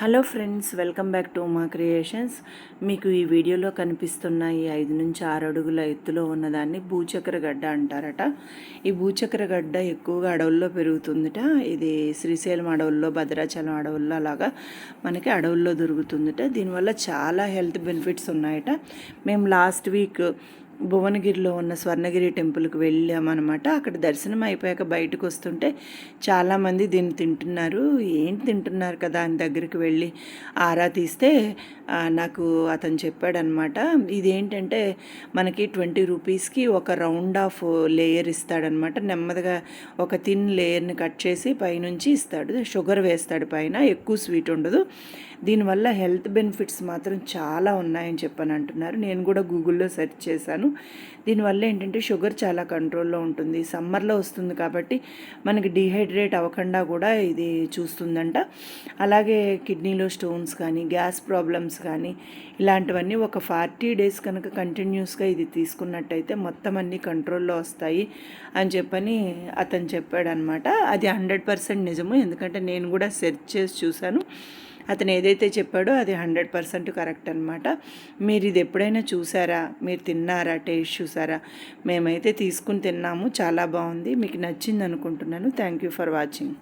Hello friends welcome back to మా creations. మీకు ఈ వీడియోలో కనిపిస్తున్న ఈ ఐదు నుంచి ఆరు అడుగుల ఎత్తులో ఉన్నదాన్ని భూచక్ర గడ్డ అంటారట. ఈ భూచక్ర గడ్డ ఎక్కువగా అడవుల్లో పెరుగుతుందిట. ఇది శ్రీశైలం అడవుల్లో భద్రాచలం అడవుల్లో అలాగా మనకి అడవుల్లో దొరుకుతుందిట. దీనివల్ల చాలా హెల్త్ బెనిఫిట్స్ ఉన్నాయట. మేము లాస్ట్ వీక్ భువనగిరిలో ఉన్న స్వర్ణగిరి టెంపుల్కి వెళ్ళామన్నమాట. అక్కడ దర్శనం అయిపోయాక బయటకు వస్తుంటే చాలామంది దీన్ని తింటున్నారు. ఏంటి తింటున్నారు కదా అని దగ్గరికి వెళ్ళి ఆరా తీస్తే నాకు అతను చెప్పాడనమాట ఇదేంటంటే మనకి ట్వంటీ రూపీస్కి ఒక రౌండ్ ఆఫ్ లేయర్ ఇస్తాడనమాట నెమ్మదిగా ఒక థిన్ లేయర్ని కట్ చేసి పైనుంచి ఇస్తాడు. షుగర్ వేస్తాడు పైన ఎక్కువ స్వీట్ ఉండదు. దీనివల్ల హెల్త్ బెనిఫిట్స్ మాత్రం చాలా ఉన్నాయని చెప్పని అంటున్నారు. నేను కూడా గూగుల్లో సెర్చ్ చేశాను. దీనివల్ల ఏంటంటే షుగర్ చాలా కంట్రోల్లో ఉంటుంది. సమ్మర్లో వస్తుంది కాబట్టి మనకి డిహైడ్రేట్ అవ్వకుండా కూడా ఇది చూస్తుందంట. అలాగే కిడ్నీలో స్టోన్స్ కానీ గ్యాస్ ప్రాబ్లమ్స్ కానీ ఇలాంటివన్నీ ఒక ఫార్టీ డేస్ కనుక కంటిన్యూస్గా ఇది తీసుకున్నట్టయితే మొత్తం అన్నీ కంట్రోల్లో వస్తాయి అని చెప్పని అతను చెప్పాడనమాట. అది హండ్రెడ్ పర్సెంట్ నిజము. ఎందుకంటే నేను కూడా సెర్చ్ చేసి చూశాను. అతను ఏదైతే చెప్పాడో అది హండ్రెడ్ పర్సెంట్ కరెక్ట్ అనమాట మీరు ఇది ఎప్పుడైనా చూసారా? మీరు తిన్నారా? టేస్ట్ చూసారా? మేమైతే తీసుకుని తిన్నాము. చాలా బాగుంది. మీకు నచ్చింది అనుకుంటున్నాను. Thank you for watching.